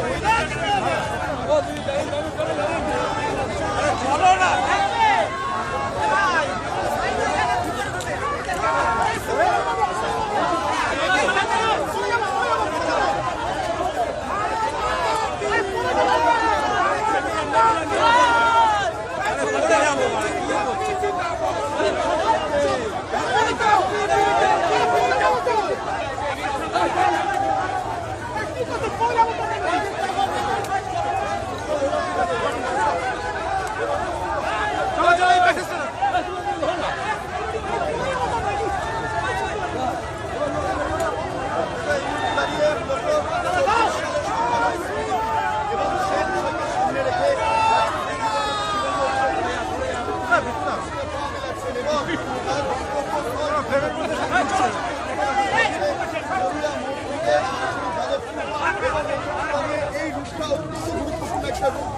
Cuidado, câmera! এই রুটটা অত্যন্ত গুরুত্বপূর্ণ একটা রুট।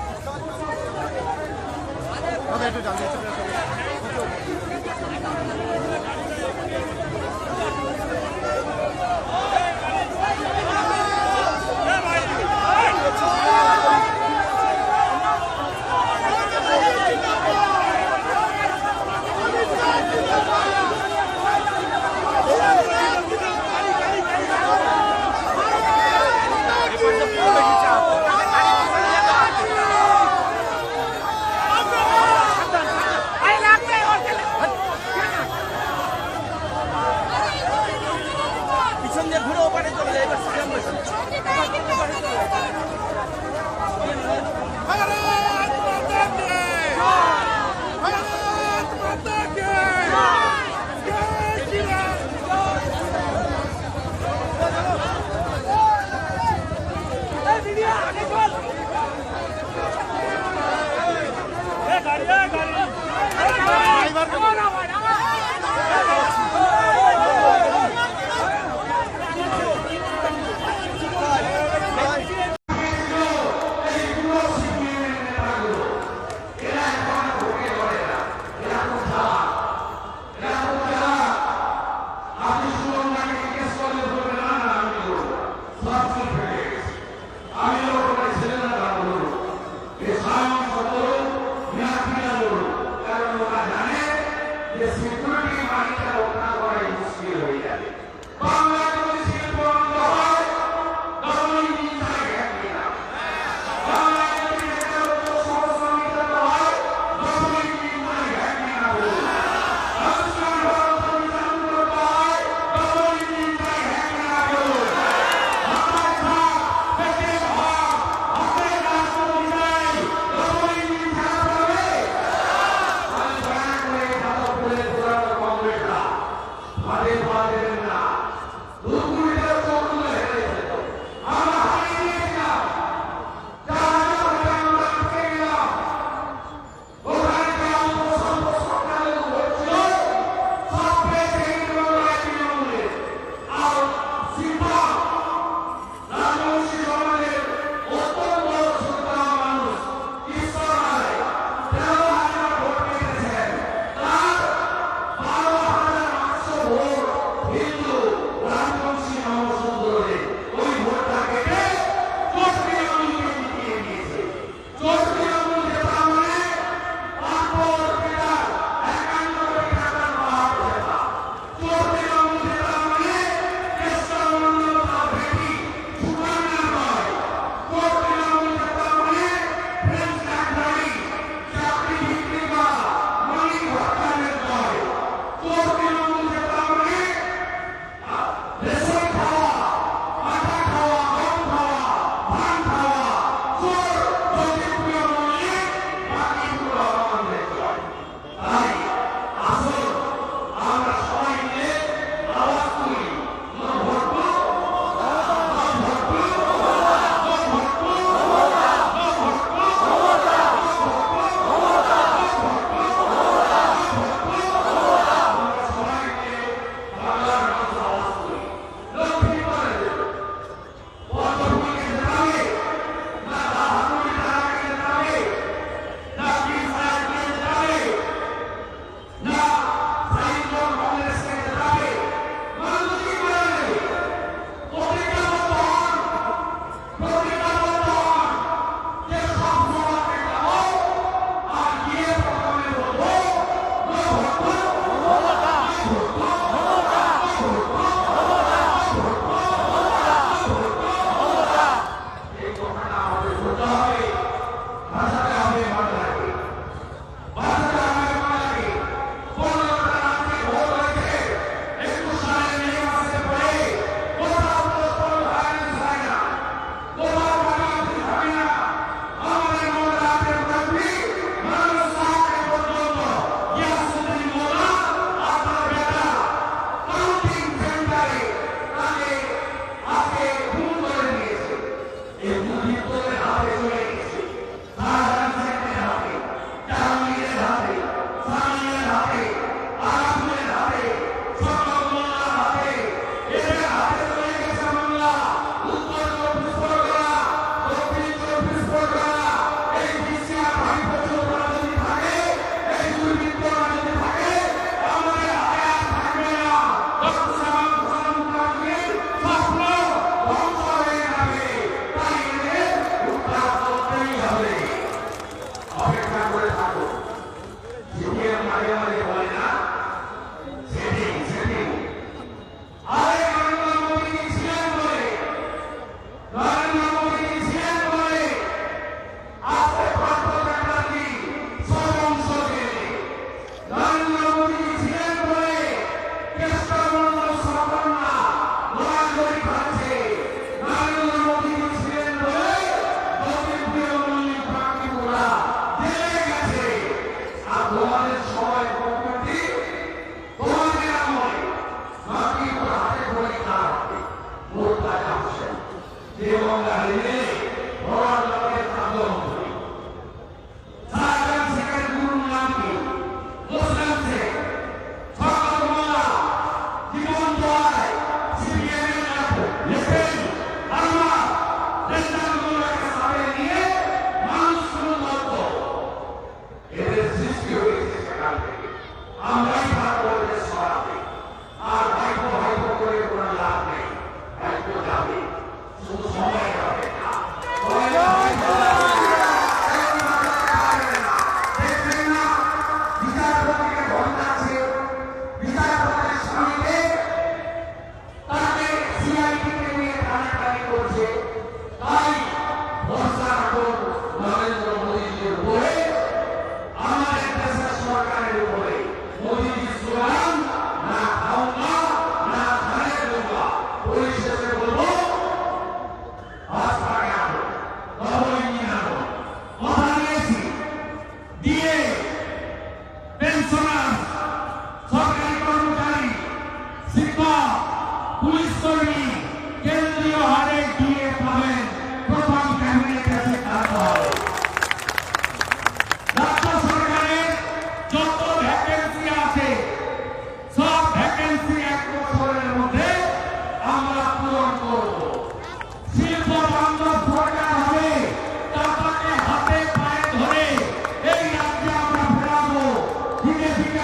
yeah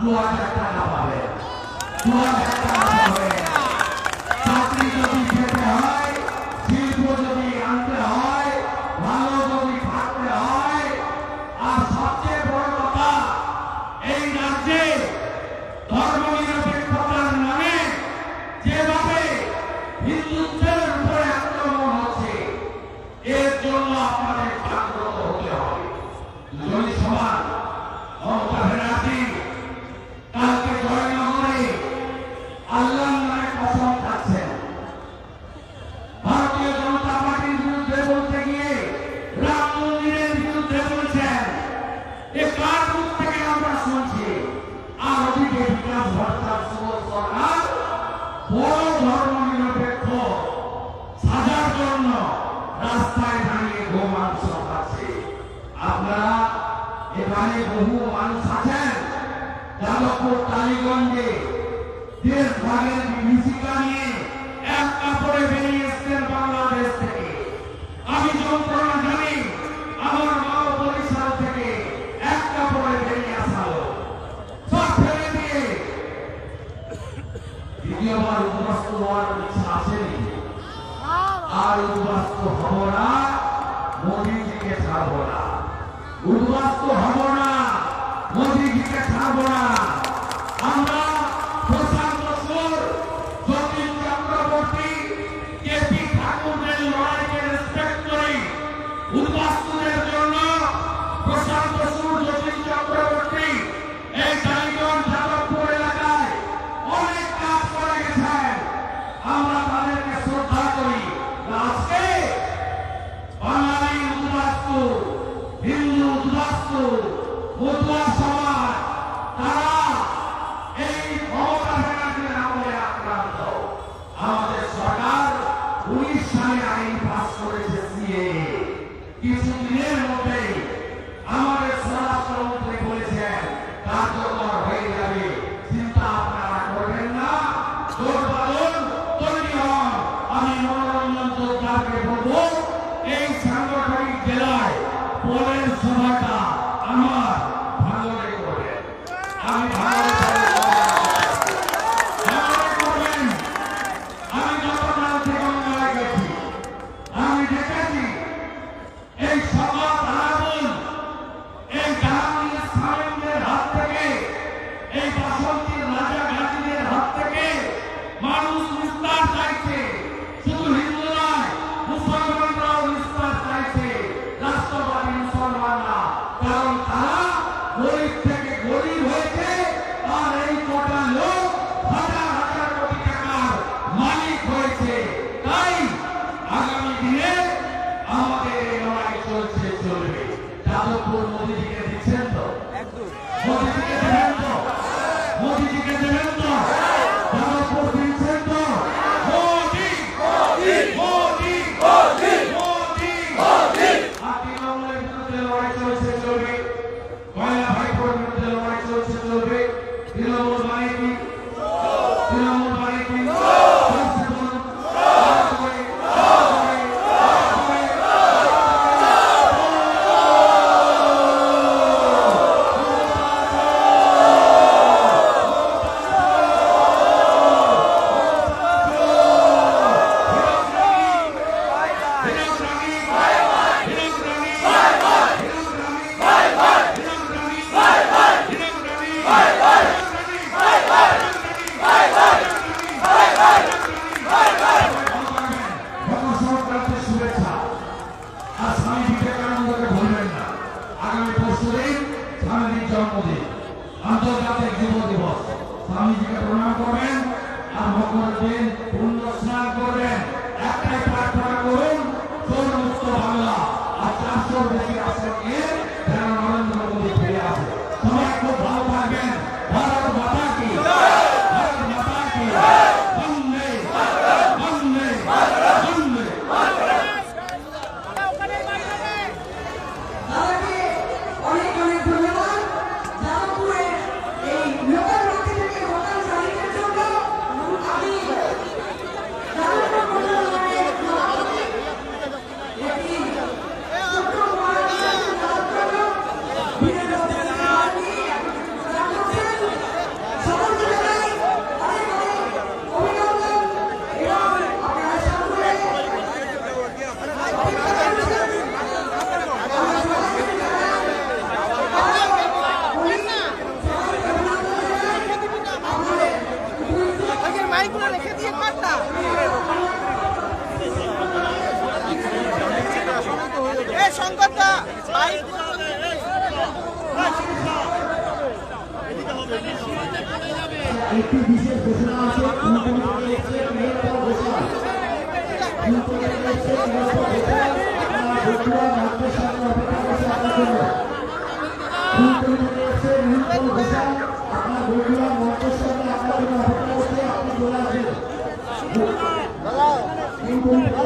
luar biasa apa ya luar biasa Jadavpur টালিগঞ্জে দেশ ভাগের বিভীষিকা নিয়ে এক কাপড়ে বেরিয়ে এসছেন বাংলাদেশ থেকে। আমি যন্ত্রণা জানি, আমার মা বরিশাল থেকে এক কাপড়ে বেরিয়ে আসা সব ফেলে দিয়ে হওয়ার ইচ্ছা আসেনি। আর হব না, মোদীজিকে ছাড়ব না। হব না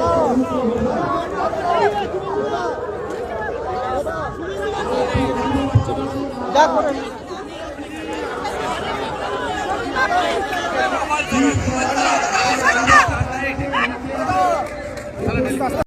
মুখ্যমন্ত্রী এসেছেন